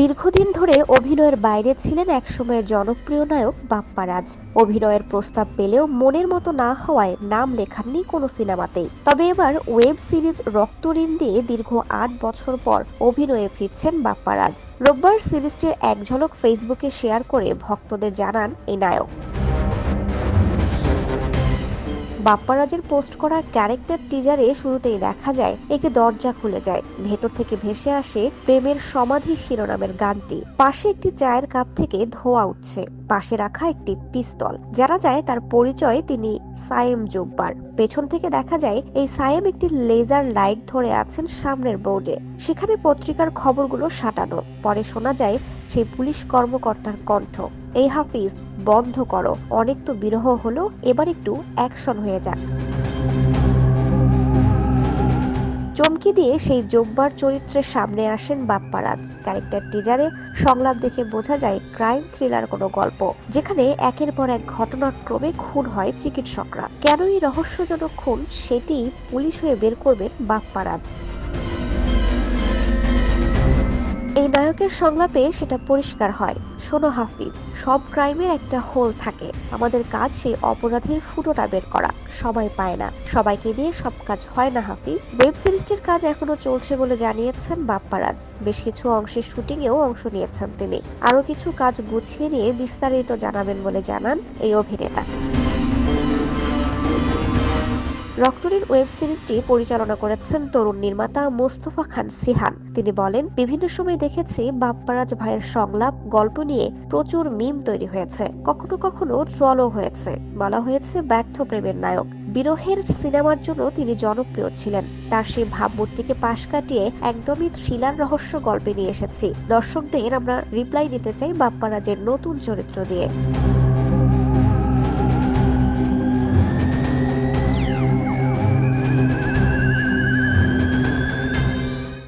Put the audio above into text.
দীর্ঘদিন ধরে অভিনয়ের বাইরে ছিলেন একসময়ের জনপ্রিয় নায়ক বাপ্পারাজ। অভিনয়ের প্রস্তাব পেলেও মনের মতো না হওয়ায় নাম লেখাননি কোনো সিনেমাতেই তবে এবার ওয়েব সিরিজ রক্ত ঋণ দিয়ে দীর্ঘ আট বছর পর অভিনয়ে ফিরছেন বাপ্পারাজ। রোববার সিরিজটির এক ঝলক ফেসবুকে শেয়ার করে ভক্তদের জানান এই নায়ক। বাপ্পারাজের পোস্ট করা ক্যারেক্টার টিজারে শুরুতেই দেখা যায়, একটি দরজা খুলে যায়। ভেতর থেকে ভেসে আসে প্রেমের সমাধি শিরোনামের গানটি। পাশে একটি চায়ের কাপ থেকে ধোয়া উঠছে। পাশে রাখা একটি পিস্তল। যারা যায় তার পরিচয় তিনি সায়েম জোব্বার। পেছন থেকে দেখা যায় এই সায়েম একটি লেজার লাইট ধরে আছেন সামনের বোর্ডে। সেখানে পত্রিকার খবরগুলো সাঁটানো। পরে শোনা যায় সেই পুলিশ কর্মকর্তার কণ্ঠ। এই হাফিজ, বন্ধ করো। অনেক তো বিরহ হলো, এবার একটু অ্যাকশন হয়ে যাক। চমকি দিয়ে সেই জব্বার চরিত্রের সামনে আসেন বাপ্পারাজ। ক্যারেক্টার টিজারে সংলাপ দেখে বোঝা যায় ক্রাইম থ্রিলার কোনো গল্প, যেখানে একের পর এক ঘটনাক্রমে খুন হয় চিকিৎসকরা। কেনই রহস্যজনক খুন, সেটি পুলিশ হয়ে বের করবেন বাপ্পারাজ। এই নায়কের সংলাপে সেটা পরিষ্কার হয়। শোনো হাফিজ, সব ক্রাইমের একটা হোল থাকে। আমাদের কাজ সেই অপরাধীর ফুটোটা বের করা। সবাই পায় না। সবাইকে দিয়ে সব কাজ হয় না হাফিজ। ওয়েব সিরিজটির কাজ এখনও চলছে বলে জানিয়েছেন বাপ্পারাজ। বেশ কিছু অংশের শুটিংয়েও অংশ নিয়েছেন তিনি। আরও কিছু কাজ গুছিয়ে নিয়ে বিস্তারিত জানাবেন বলে জানান এই অভিনেতা। রক্তরীর ওয়েব সিরিজটি পরিচালনা করেছেন তরুণ নির্মাতা মোস্তফা খান সিহান। তিনি বলেন, বিভিন্ন সময় দেখেছি বাপ্পারাজ ভাইয়ের সংলাপ, গল্প নিয়ে প্রচুর মিম তৈরি হয়েছে। কখনো কখনো ট্রলও হয়েছে। বলা হয়েছে, ব্যর্থ প্রেমের নায়ক। বিরহের সিনেমার জন্য তিনি জনপ্রিয় ছিলেন। তার সেই ভাবমূর্তিকে পাশ কাটিয়ে একদমই থ্রিলার রহস্য গল্পে নিয়ে এসেছি। দর্শকদের আমরা রিপ্লাই দিতে চাই বাপ্পারাজের নতুন চরিত্র দিয়ে।